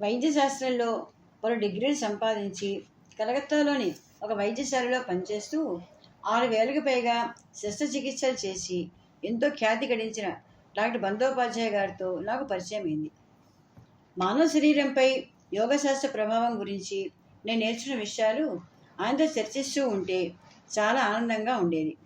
వైద్యశాస్త్రంలో పలు డిగ్రీలు సంపాదించి కలకత్తాలోని ఒక వైద్యశాలలో పనిచేస్తూ ఆరు వేలకు పైగా శస్త్రచికిత్సలు చేసి ఎంతో ఖ్యాతి గడించిన డాక్టర్ బందోపాధ్యాయ గారితో నాకు పరిచయం అయింది. మానవ శరీరంపై యోగశాస్త్ర ప్రభావం గురించి నేను నేర్చుకున్న విషయాలు ఆయనతో చర్చిస్తూ ఉంటే చాలా ఆనందంగా ఉండేది.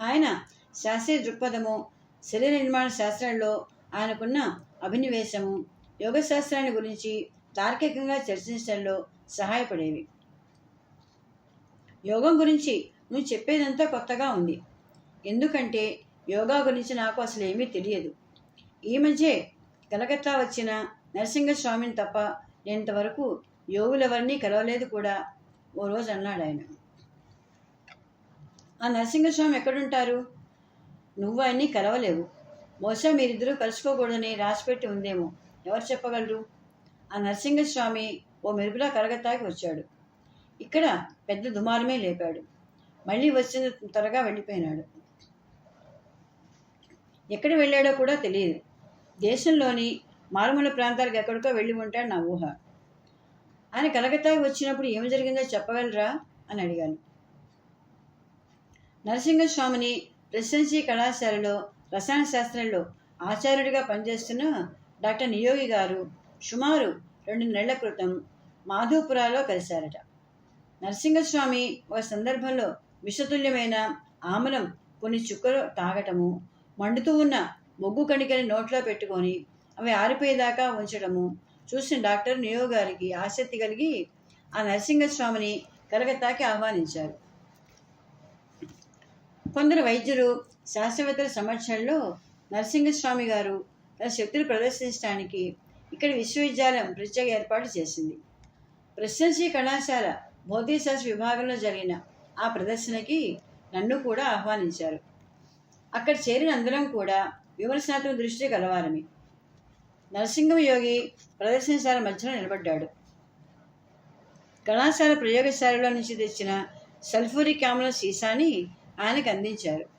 ఆయన శాస్త్రీయ దృక్పథము శరీర నిర్మాణ శాస్త్రంలో ఆయనకున్న అభినివేశము యోగశాస్త్రాన్ని గురించి తార్కికంగా చర్చించడంలో సహాయపడేవి. యోగం గురించి నువ్వు చెప్పేదంతా కొత్తగా ఉంది. ఎందుకంటే యోగా గురించి నాకు అసలు ఏమీ తెలియదు. ఈ మధ్య కలకత్తా వచ్చిన నరసింహస్వామిని తప్ప నేనంతవరకు యోగులెవరినీ కలవలేదు కూడా ఓ రోజు అన్నాడు ఆయన. ఆ నరసింహస్వామి ఎక్కడుంటారు? నువ్వు ఆయన్ని కలవలేవు. బహుశా మీరిద్దరూ కలుసుకోకూడదని రాసిపెట్టి ఉందేమో. ఎవరు చెప్పగలరు? ఆ నరసింహస్వామి ఓ మెరుపులా కరగతాకి వచ్చాడు. ఇక్కడ పెద్ద దుమారమే లేపాడు. మళ్ళీ వచ్చిన త్వరగా వెళ్ళిపోయినాడు. ఎక్కడ వెళ్ళాడో కూడా తెలియదు. దేశంలోని మారుమూల ప్రాంతాలకు ఎక్కడికో వెళ్ళి ఉంటాడు నా ఊహ. ఆయన కలకత్తాకి వచ్చినప్పుడు ఏమి జరిగిందో చెప్పగలరా? అని అడిగాను. నరసింహస్వామిని ప్రెసిడెన్సీ కళాశాలలో రసాయన శాస్త్రంలో ఆచార్యుడిగా పనిచేస్తున్న డాక్టర్ నియోగి గారు సుమారు రెండు నెలల క్రితం మాధవపురాలో కలిశారట. నరసింహస్వామి ఒక సందర్భంలో విషతుల్యమైన ఆమలం కొన్ని చుక్కలు తాగటము మండుతూ ఉన్న మొగ్గు కణికని నోట్లో పెట్టుకొని అవి ఆరిపోయేదాకా ఉంచడము చూసిన డాక్టర్ నియో గారికి ఆసక్తి కలిగి ఆ నరసింహస్వామిని కలకత్తాకి ఆహ్వానించారు. కొందరు వైద్యులు శాస్త్రవేత్తల సమక్షంలో నరసింహస్వామి గారు తన శక్తులు ప్రదర్శించడానికి ఇక్కడ విశ్వవిద్యాలయం ప్రత్యేక ఏర్పాటు చేసింది. ప్రెసిడెన్సీ కళాశాల భౌతికశాస్త్ర విభాగంలో జరిగిన ఆ ప్రదర్శనకి నన్ను కూడా ఆహ్వానించారు. అక్కడ చేరిన అందరం కూడా విమర్శనాత్మక దృష్టి కలవారని నరసింహం యోగి ప్రదర్శనశాల మధ్యలో నిలబడ్డాడు. కళాశాల ప్రయోగశాలలో నుంచి తెచ్చిన సల్ఫూరిక్ ఆమ్ల సీసాని ఆయనకు అందించారు.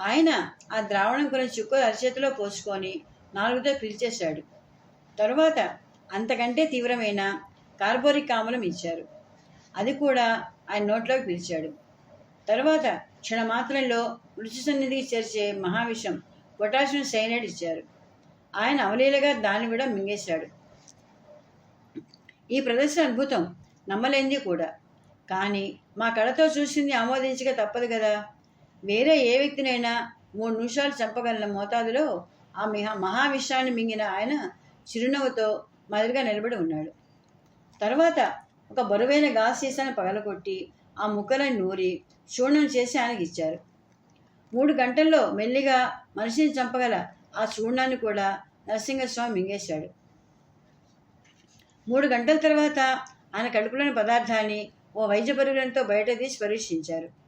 ఆయన ఆ ద్రావణం గురించి చుక్క అరచేతిలో పోసుకొని నాలుగుతో పిలిచేశాడు. తరువాత అంతకంటే తీవ్రమైన కార్బోరిక్ ఆమ్లం ఇచ్చారు. అది కూడా ఆయన నోట్లోకి పిలిచాడు. తరువాత క్షణమాత్రంలో మృతి సన్నిధికి చేర్చే మహావిషం పొటాషియం సైనైడ్ ఇచ్చారు. ఆయన అవలీలగా దాన్ని కూడా మింగేశాడు. ఈ ప్రదర్శన అద్భుతం. నమ్మలేంది కూడా. కానీ మా కళతో చూసింది ఆమోదించక తప్పదు కదా. వేరే ఏ వ్యక్తినైనా మూడు నిమిషాలు చంపగల మోతాదులో ఆ మిహా మహావిషయాన్ని మింగిన ఆయన చిరునవ్వుతో మదిరిగా నిలబడి ఉన్నాడు. తర్వాత ఒక బరువైన గాజు సీసాను పగలగొట్టి ఆ ముక్కలను నూరి చూర్ణం చేసి ఆయనకి ఇచ్చారు. మూడు గంటల్లో మెల్లిగా మనిషిని చంపగల ఆ చూర్ణాన్ని కూడా నరసింహస్వామి మింగేశాడు. మూడు గంటల తర్వాత ఆయన కడుపులోని పదార్థాన్ని ఓ వైద్య పరికరంతో బయట తీసి పరీక్షించారు.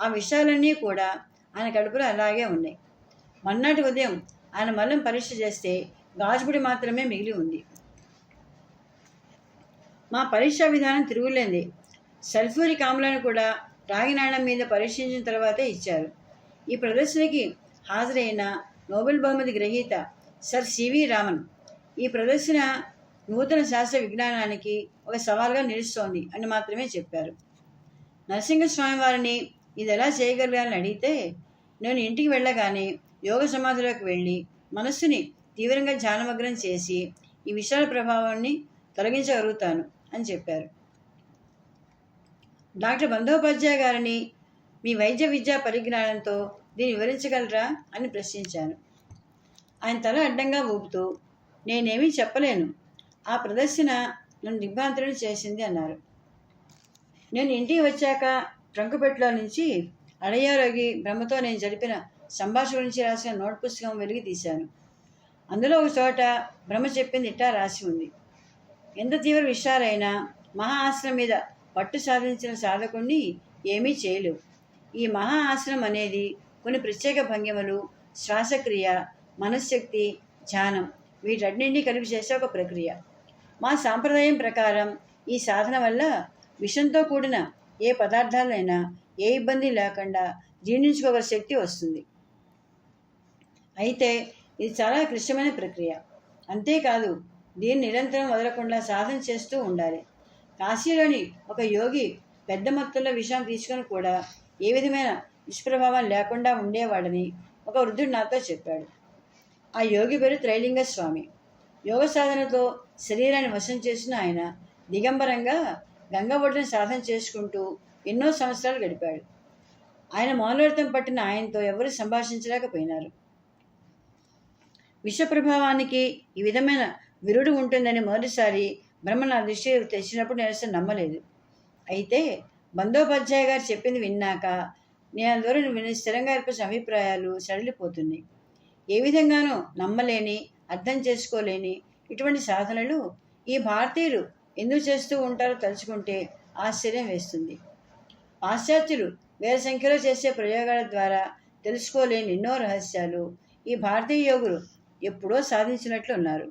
ఆ విషయాలన్నీ కూడా ఆయన కడుపులో అలాగే ఉన్నాయి. మన్నాటి ఉదయం ఆయన మలం పరీక్ష చేస్తే గాజుబుడి మాత్రమే మిగిలి ఉంది. మా పరీక్షా విధానం తిరుగులేంది సల్ఫూరిక్ ఆమ్లాన్ని కూడా రాగినాణం మీద పరీక్షించిన తర్వాతే ఇచ్చారు. ఈ ప్రదర్శనకి హాజరైన నోబెల్ బహుమతి గ్రహీత సర్ సివి రామన్. ఈ ప్రదర్శన నూతన శాస్త్ర విజ్ఞానానికి ఒక సవాల్గా నిలుస్తోంది అని మాత్రమే చెప్పారు. నరసింహస్వామి వారిని ఇది ఎలా చేయగలగాలని అడిగితే నేను ఇంటికి వెళ్ళగానే యోగ సమాధిలోకి వెళ్ళి మనస్సుని తీవ్రంగా ధ్యానమగ్నం చేసి ఈ విషయాల ప్రభావాన్ని తొలగించగలుగుతాను అని చెప్పారు. డాక్టర్ బందోపాధ్యాయ గారిని మీ వైద్య విద్యా పరిజ్ఞానంతో దీన్ని వివరించగలరా అని ప్రశ్నించాను. ఆయన తల అడ్డంగా ఊపుతూ నేనేమీ చెప్పలేను. ఆ ప్రదర్శన నన్ను దిగ్భ్రాంతులను చేసింది అన్నారు. నేను ఇంటికి వచ్చాక ట్రంకుపెట్టులో నుంచి అడయారోగి బ్రహ్మతో నేను జరిపిన సంభాషణ గురించి రాసిన నోట్ పుస్తకం వెలిగి తీశాను. అందులో ఒక చోట బ్రహ్మ చెప్పింది ఇట్టా రాసి ఉంది. ఎంత తీవ్ర విషయాలైనా మహా ఆశ్రమం మీద పట్టు సాధించిన సాధకుణ్ణి ఏమీ చేయలేవు. ఈ మహా ఆశ్రమం అనేది కొన్ని ప్రత్యేక భంగిమలు శ్వాసక్రియ మనశ్శక్తి ధ్యానం వీటన్నింటినీ కలిపి చేసే ఒక ప్రక్రియ. మా సాంప్రదాయం ప్రకారం ఈ సాధన వల్ల విషంతో కూడిన ఏ పదార్థాలైనా ఏ ఇబ్బంది లేకుండా జీర్ణించుకోగల శక్తి వస్తుంది. అయితే ఇది చాలా క్లిష్టమైన ప్రక్రియ. అంతేకాదు దీన్ని నిరంతరం వదలకుండా సాధన చేస్తూ ఉండాలి. కాశీలోని ఒక యోగి పెద్ద మొత్తంలో విషయం తీసుకొని కూడా ఏ విధమైన దుష్ప్రభావం లేకుండా ఉండేవాడని ఒక వృద్ధుడు నాతో చెప్పాడు. ఆ యోగి పేరు త్రైలింగ స్వామి యోగ సాధనతో శరీరాన్ని వశం చేసిన ఆయన దిగంబరంగా గంగ సాధన చేసుకుంటూ ఎన్నో సంవత్సరాలు గడిపాడు. ఆయన మౌనవ్రతం పట్టిన ఆయనతో ఎవరు సంభాషించలేకపోయినారు. విష ప్రభావానికి ఈ విధమైన విరుడు ఉంటుందని మొదటిసారి బ్రహ్మ నా దృష్టి తెచ్చినప్పుడు నేను అసలు నమ్మలేదు. అయితే బందోపాధ్యాయ గారు చెప్పింది విన్నాక నేను అందువల్ల విని స్థిరంగా ఏర్పరిచిన అభిప్రాయాలు సడలిపోతున్నాయి. ఏ విధంగానూ నమ్మలేని అర్థం చేసుకోలేని ఇటువంటి సాధనలు ఈ భారతీయులు ఎందుకు చేస్తూ ఉంటారో తలుచుకుంటే ఆశ్చర్యం వేస్తుంది. పాశ్చాత్యులు వేల సంఖ్యలో చేసే ప్రయోగాల ద్వారా తెలుసుకోలేని ఎన్నో రహస్యాలు ఈ భారతీయ యోగులు ఎప్పుడో సాధించినట్లు ఉన్నారు